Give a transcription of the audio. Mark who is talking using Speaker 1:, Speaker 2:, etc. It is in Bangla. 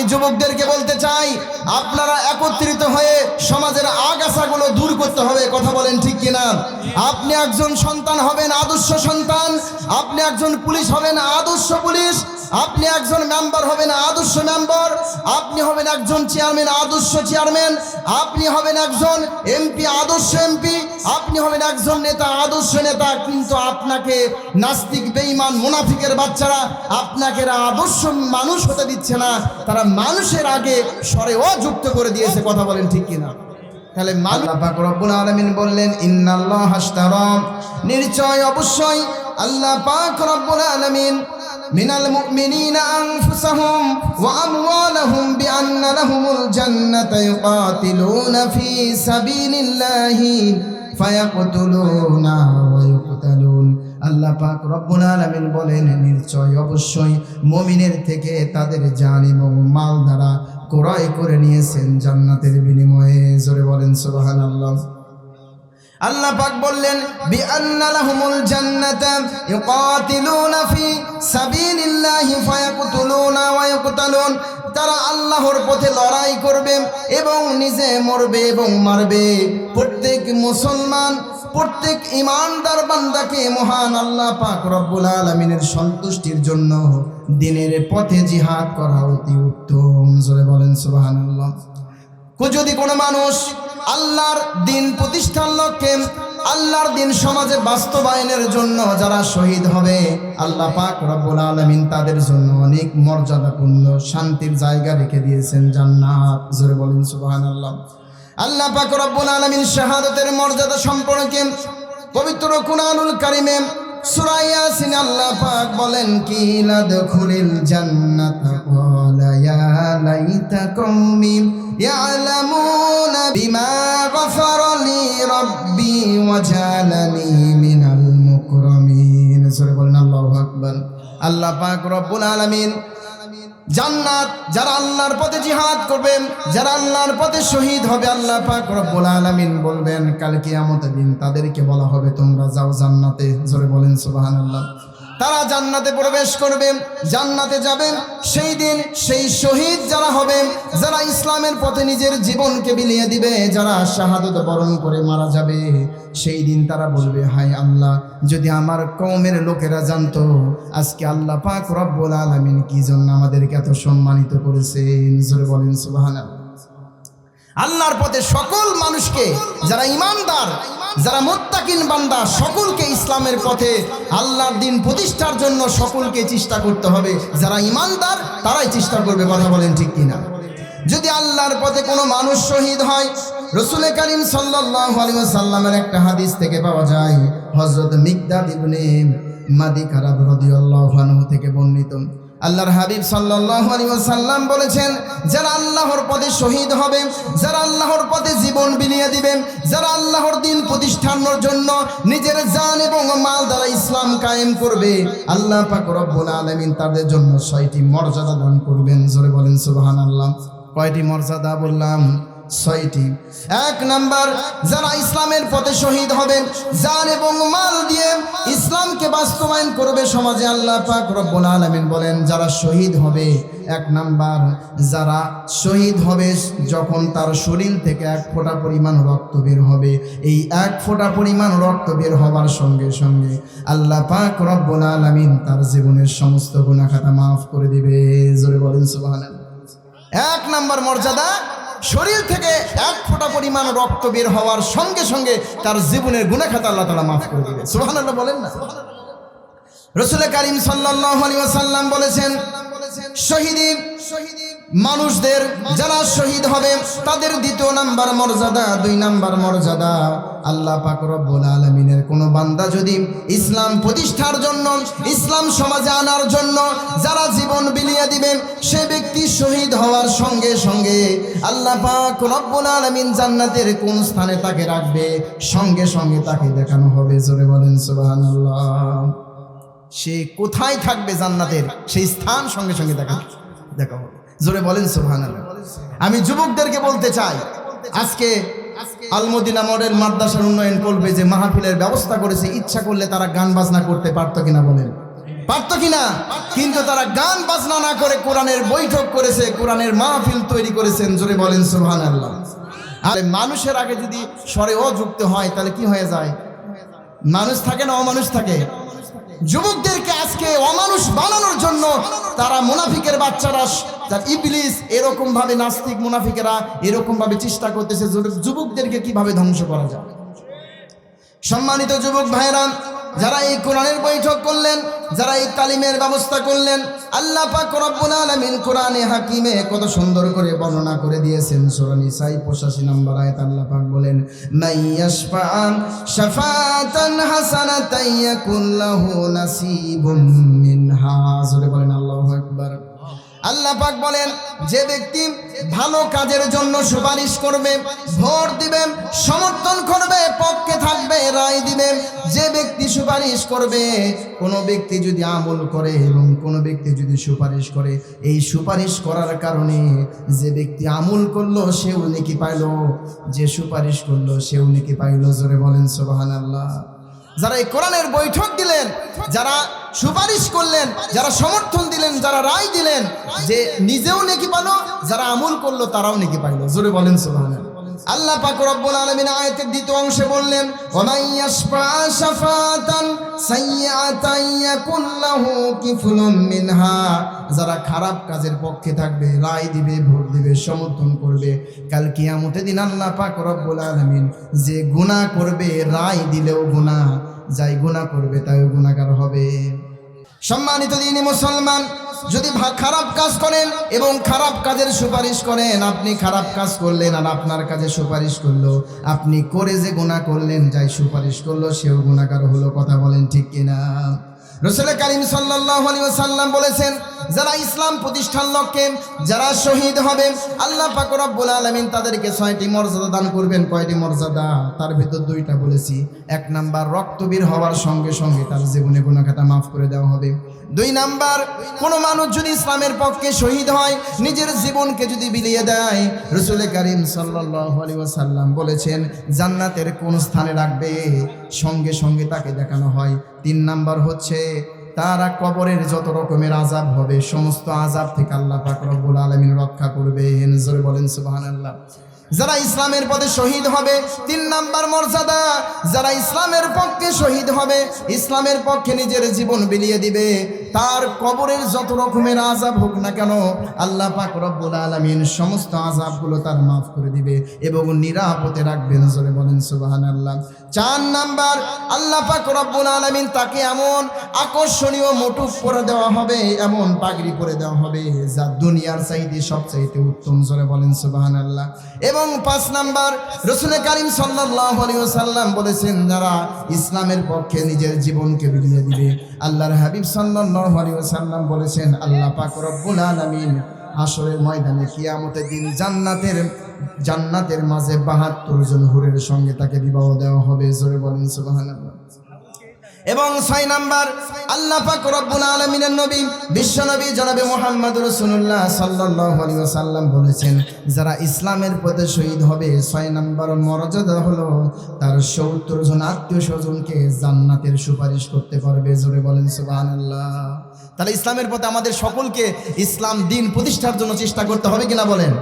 Speaker 1: আমি যুবকদেরকে বলতে চাই, আপনারা একত্রিত হয়ে সমাজের আগাছাগুলো দূর করতে হবে, কথা বলেন ঠিক কিনা? আপনি একজন সন্তান হবেন আদর্শ সন্তান, আপনি একজন পুলিশ হবেন আদর্শ পুলিশ আপনি একজন মেম্বার হবেন আদর্শ মেম্বার আপনি হবেন একজন চেয়ারম্যান আদর্শ চেয়ারম্যান আপনি হবেন একজন এমপি আদর্শ এমপি আপনি হবেন একজন নেতা, আদর্শ নেতা, কিন্তু আপনাকে নাস্তিক, বেঈমান, মুনাফিকের বাচ্চারা আপনাকে আদর্শ মানুষ হতে দিচ্ছে না। তারা মানুষের আগে স্বরে অযুক্ত করে দিয়েছে, কথা বলেন ঠিক কিনা? তাহলে আল্লাহ পাক রব্বুল আলামিন বললেন, ইন্নাল্লাহ হাশতারা নিশ্চয়, অবশ্যই আল্লাহ পাক রব্বুল আলামিন মিনাল মুমিনিনা আনফুসাহুম ওয়া আমওয়ালাহুম বিআন্না লাহুমুল জান্নাতা ইউকাতিলুনা ফি সাবিলিল্লাহি ফায়াকতুলুনা ওয়া ইউকতালুন। আল্লাহ পাক রব্বুল আলামিন বলেন, নিশ্চয় অবশ্যই মুমিনের থেকে তাদের জান এবং মাল দ্বারা ক্রয় করে নিয়েছেন জান্নাতের বিনিময়ে। জোরে বলেন সুবহানাল্লাহ। আল্লাহ পাক বললেন, বিআন্না লাহুমুল জান্নাতা ইউকাতিলুনা ফি সাবিলিল্লাহি ফায়াকতুলুনা ওয়া ইউকতালুন। তারা আল্লাহর পথে লড়াই করবে এবং নিজে মরবে এবং মারবে। প্রত্যেক মুসলমান, প্রত্যেক ইমানদার বান্দাকে মহান আল্লাহ পাক রব্বুল আলামিনের সন্তুষ্টির জন্য দিনের পথে জিহাদ করা অতি উত্তম। জোরে বলেন কো- যদি কোনো মানুষ আল্লাহর দিন প্রতিষ্ঠার লক্ষ্যে আল্লাহর দিন সমাজে বাস্তবায়নের জন্য যারা শহীদ হবে, আল্লাহ পাক রব্বুল আলামিন তাদের জন্য অনেক মর্যাদাপূর্ণ শান্তির জায়গা রেখে দিয়েছেন জান্নাত। জোরে বলেন, সুবহানাল্লাহ। আল্লাহ পাক রব্বুল আলামিন শাহাদাতের মর্যাদা সম্পর্কে পবিত্র কুরআনুল কারিমে সূরা ইয়াসিন আল্লাহ পাক বলেন কি লাদখুলিল জান্নাত ক্বালা ইয়া লাইতা কওমি বিমা গফারা লি রাব্বি ওয়া জালানি মিনাল মুকরামিন সূরা বলেন আল্লাহু আকবার আল্লাহ পাক রব্বুল আলামিন জান্নাত যারা আল্লাহর পথে জিহাদ করবেন, যারা আল্লাহর পথে শহীদ হবে, আল্লাহ পাক রব্বুল আলামিন বলবেন, কাল কিয়ামতের দিন তাদেরকে বলা হবে, তোমরা যাও জান্নাতে। জোরে বলেন সুবহানাল্লাহ। তারা জান্নাতে প্রবেশ করবেন জান্নাতে যাবেন সেই দিন সেই শহীদ যারা হবেন যারা ইসলামের পথে নিজের জীবনকে বিলিয়ে দিবে, যারা শাহাদত বরণ করে মারা যাবে, সেই দিন তারা বলবে, হায় আল্লাহ, যদি আমার কমের লোকেরা জানতো আজকে আল্লাহ পাক রব্বুল আলামিন কি জন্য আমাদেরকে এত সম্মানিত করেছেন। জোরে বলেন, সুবহানাল্লাহ। আল্লাহর পথে সকল মানুষকে যারা ইমানদার যারা মোত্তাকিন বান্দা, সকলকে ইসলামের পথে, আল্লাহর দিন প্রতিষ্ঠার জন্য সকলকে চেষ্টা করতে হবে। যারা ইমানদার, তারাই চেষ্টা করবে, কথা বলেন ঠিক কিনা? যদি আল্লাহর পথে কোনো মানুষ শহীদ হয়, রসুল করিম সাল্লাল্লাহু আলাইহি ওয়াসাল্লামের একটা হাদিস থেকে পাওয়া যায়, হযরত মিকদাদ ইবনে মাদি খারাপ রাদিয়াল্লাহু আনহু থেকে বর্ণিত। আল্লাহর হাবিব সাল্লাম বলেছেন, যারা আল্লাহর পথে শহীদ হবে, যারা আল্লাহর পথে জীবন বিলিয়ে দিবেন, যারা আল্লাহর দিন প্রতিষ্ঠানোর জন্য নিজের জান এবং মাল দ্বারা ইসলাম কায়েম করবে, আল্লাহ পাক আলামিন তাদের জন্য ছয়টি মর্যাদা দান করবেন। জোরে বলেন সুবহানাল্লাহ। কয়টি মর্যাদা বললাম? ছয়টি। এক নাম্বার, যারা ইসলামের পথে শহীদ হবেন, জান এবং মাল দিয়ে ইসলামকে বাস্তবায়ন করবে সমাজে আল্লাহ পাক রব্বুল আলামিন বলেন, যারা শহীদ হবে, এক নাম্বার, যারা শহীদ হবে যখন তার শরীর থেকে এক ফোঁটা পরিমাণ রক্ত বের হবে, এই এক ফোঁটা পরিমাণ রক্ত বের হবার সঙ্গে সঙ্গে আল্লাহ পাক রব্বুল আলামিন তার জীবনের সমস্ত গুনাহ মাফ করে দিবে। জোরে বলেন সুবহানাল্লাহ। এক নাম্বার মর্যাদা শরীর থেকে এক ফোঁটা পরিমাণ রক্ত বের হওয়ার সঙ্গে সঙ্গে তার জীবনের গুণাখাতা আল্লাহ তালা মাফ করে দিবে সুবহানাল্লাহ বলেন না? রসুল করিম সাল্লাহ আলী ওয়াসাল্লাম বলেছেন শহীদি মানুষদের যারা শহীদ হবে, তাদের দ্বিতীয় নাম্বার মর্যাদা, দুই নাম্বার মর্যাদা। আল্লাহ পাক রব্বুল আলামিনের কোনো বান্দা যদি ইসলাম প্রতিষ্ঠার জন্য, ইসলাম সমাজে আনার জন্য যারা জীবন বিলিয়ে দিবেন, সে ব্যক্তি শহীদ হওয়ার সঙ্গে সঙ্গে আল্লাহ পাক রব্বুল আলামিন জান্নাতের কোন স্থানে তাকে রাখবে? সঙ্গে সঙ্গে তাকে দেখানো হবে। জোরে বলেন, সুবহানাল্লাহ। সে কোথায় থাকবে জান্নাতের? সেই স্থান সঙ্গে সঙ্গে দেখা দেখা হবে জোরে বলেন সুবহান আমি যুবকদেরকে বলতে চাই, আজকে আলমদিনা মডেল মাদ্রাসার উন্নয়ন করবে যে মাহফিলের ব্যবস্থা করেছে, ইচ্ছা করলে তারা গান বাজনা করতে পারতো কিনা বলেন। পারতো কিনা? কিন্তু তারা গান বাজনা না করে কোরআনের বৈঠক করেছে, কোরআনের মাহফিল তৈরি করেছেন, জোরে বলেন সুবহান আল্লাহ আর মানুষের আগে যদি স্বরে অযুক্ত হয়, তাহলে কি হয়ে যায়? মানুষ থাকে না অমানুষ থাকে? যুবকদেরকে আজকে অমানুষ বানানোর জন্য তারা মুনাফিকের বাচ্চারা তার ইবলিস এরকম ভাবে নাস্তিক মুনাফিকেরা এরকম ভাবে চেষ্টা করতেছে যুবকদেরকে কীভাবে ধ্বংস করা যায়? সম্মানিত যুবক ভাইরা যারা এই কোরআনের বৈঠক করলেন, যারা এই তালিমের ব্যবস্থা করলেন, আল্লাহ পাক কোরআনে হাকিমে কত সুন্দর করে বর্ণনা করে দিয়েছেন। সূরা সাই 85 নম্বর আয়াত আল্লাহ পাক বলেন মাইয়াশফাআন শাফাতান আল্লাহু আকবার। আল্লাহ পাক বলেন, যে ব্যক্তি ভালো কাজের জন্য সুপারিশ করবে, ভোট দিবে, সমর্থন করবে, পক্ষে থাকবে, রায় দিবে, যে ব্যক্তি সুপারিশ করবে, কোনো ব্যক্তি যদি আমল করে এবং কোনো ব্যক্তি যদি সুপারিশ করে, এই সুপারিশ করার কারণে যে ব্যক্তি আমল করল, সেও নেকি পাইলো। যে সুপারিশ করল, সেও নেকি পাইলো। জোরে বলেন, সুবহানাল্লাহ। যারা এই কোরআনের বৈঠক দিলেন, যারা সুপারিশ করলেন, যারা সমর্থন দিলেন, যারা রায় দিলেন, যে নিজেও নেকি পালো, যারা আমল করল, তারাও নেকি পাইলো। জোরে বলেন, সুবহানাল্লাহ। আল্লাহ পাক রব্বুল আলামিন আয়াতের দ্বিতীয় অংশে বললেন, ওয়ামান ইয়াশফা শাফাতান সাইয়্যাতান ইয়াকুন লাহু কিফলুম মিনহা। যারা খারাপ কাজের পক্ষে থাকবে, রায় দিবে, ভোট দিবে, সমর্থন করবে, কাল কিয়ামতের দিন আল্লাহ পাক রব্বুল আলামিন যে গুনাহ করবে, রায় দিলেও গুনাহ, যাই গুনাহ করবে, তাইও গুনাহগার হবে। সম্মানিত দিনী মুসলমান, যদি খারাপ কাজ করেন এবং খারাপ কাজের সুপারিশ করেন, আপনি খারাপ কাজ করলেন আর আপনার কাজে সুপারিশ করল, আপনি করে যে গুণা করলেন, যাই সুপারিশ করল, সেও গুণাকার হলো, কথা বলেন ঠিক কিনা? রসুল করিম সাল্লাহ আলী সাল্লাম বলেছেন, যারা ইসলাম প্রতিষ্ঠার লক্ষ্যে, যারা শহীদ হবে, আল্লাহ রব্বুল আলামিন তাদেরকে ছয়টি মর্যাদা দান করবেন। কয়টি মর্যাদা? তার ভিতর দুইটা বলেছি। এক নাম্বার রক্তবীর হওয়ার সঙ্গে সঙ্গে তার জীবনে গুণাখাতা মাফ করে দেওয়া হবে। দুই নাম্বার, কোনো মানুষ যদি ইসলামের পক্ষে শহীদ হয়, নিজের জীবনকে যদি বিলিয়ে দেয় রসুল করিম সাল্লাহ আলী সাল্লাম বলেছেন, জান্নাতের কোন স্থানে রাখবে? সঙ্গে সঙ্গে তাকে দেখানো হয়। তিন নাম্বার হচ্ছে, তারা কবরের যত রকমের আজাব হবে, সমস্ত আজাব থেকে আল্লাহ পাক রব্বুল আলামিন রক্ষা করবে হেনজরে বলেন, সুবহানাল্লাহ। যারা ইসলামের পথে শহীদ হবে, তিন নাম্বার মর্যাদা, যারা ইসলামের পক্ষে শহীদ হবে, ইসলামের পক্ষে নিজের জীবন বিলিয়ে দিবে। তার কবরের যত রকমের আজাব হোক না কেন, আল্লাহ পাক রব্বুল আলামিন সমস্ত আজাবগুলো তার মাফ করে দিবে এবং নিরাপদে রাখবেন জোরে বলেন সুবহানাল্লাহ। চার নাম্বার, আল্লাহ পাক রব্বুল আলামিন তাকে এমন আকর্ষণীয় মোটুক পরে দেওয়া হবে, এমন পাগড়ি পরে দেওয়া হবে যা দুনিয়ার চাইতে সবচাইতে উত্তম, জোরে বলেন সুবহানাল্লাহ। এবং পাঁচ নাম্বার, রসুল করিম সাল্লাল্লাহু আলাইহি ওয়াসাল্লাম বলেছেন, যারা ইসলামের পক্ষে নিজের জীবনকে বিলিয়ে দিবে, আল্লাহর হাবিব সাল্লাল্লাহু আলাইহি ওয়াসাল্লাম বলেছেন, আল্লাহ পাক রব্বুল আলামিন আসরের ময়দানে কিয়ামতের দিন জান্নাতের জান্নাতের মাঝে বাহাত্তর জন হুরের সঙ্গে তাকে বিবাহ দেওয়া হবে। জোরে বলেন সুবহানাল্লাহ। এবং ছয় নাম্বার, আল্লাহ পাক রব্বুল আলামিনের নবী, বিশ্ব নবী জনাবে মুহাম্মদ রাসূলুল্লাহ সাল্লাল্লাহু আলাইহি ওয়াসাল্লাম বলেছেন, যারা ইসলামের পথে শহীদ হবে, ছয় নাম্বার মর্যাদা হলো তার 70 জন আত্মীয় স্বজনকে জান্নাতের সুপারিশ করতে পারবে। জোরে বলেন সুবহানাল্লাহ। তাহলে ইসলামের পথে আমাদের সকলকে ইসলাম দিন প্রতিষ্ঠার জন্য চেষ্টা করতে হবে কিনা বলেন?